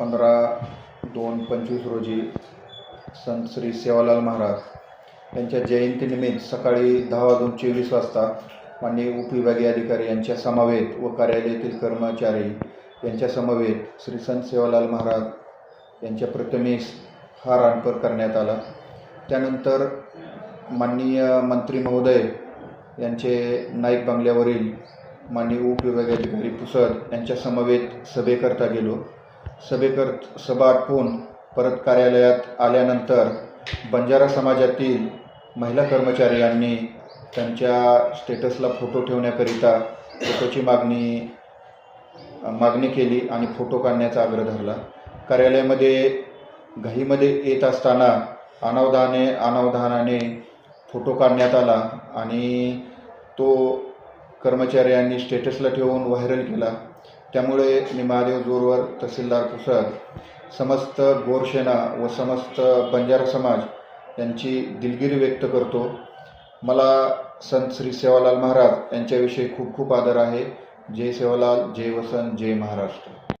पंधरा दोन पंचवीस रोजी संत श्री सेवालाल महाराज यांच्या जयंतीनिमित्त सकाळी दहा वाजून चोवीस वाजता माननीय उपविभागीय अधिकारी यांच्या समवेत व कार्यालयातील कर्मचारी यांच्या समवेत श्री संत सेवालाल महाराज यांच्या प्रतिमेस हार अर्पण करण्यात आला. त्यानंतर माननीय मंत्री महोदय यांचे नाईक बंगल्यावरील माननीय उपविभागीय अधिकारी पुसद यांच्या समवेत सभेकरता गेलो. सभेकर सभा आटपून परत कार्यालयात आल्यानंतर बंजारा समाजातील महिला कर्मचारी यांनी त्यांच्या स्टेटसला फोटो ठेवण्याकरिता फोटोची मागणी मागणी केली आणि फोटो काढण्याचा आग्रह धरला. कार्यालयामध्ये घाईमध्ये येत असताना अनावधाने अनावधानाने फोटो काढण्यात आला आणि तो कर्मचाऱ्यांनी स्टेटसला ठेवून व्हायरल केला. त्यामुळे मी महादेव जोरवर तहसीलदार पुसद समस्त गोरसेना व समस्त बंजारा समाज यांची दिलगिरी व्यक्त करतो. मला संत श्री सेवालाल महाराज यांच्याविषयी खूप खूप आदर आहे. जय सेवालाल जय वसन जय महाराष्ट्र.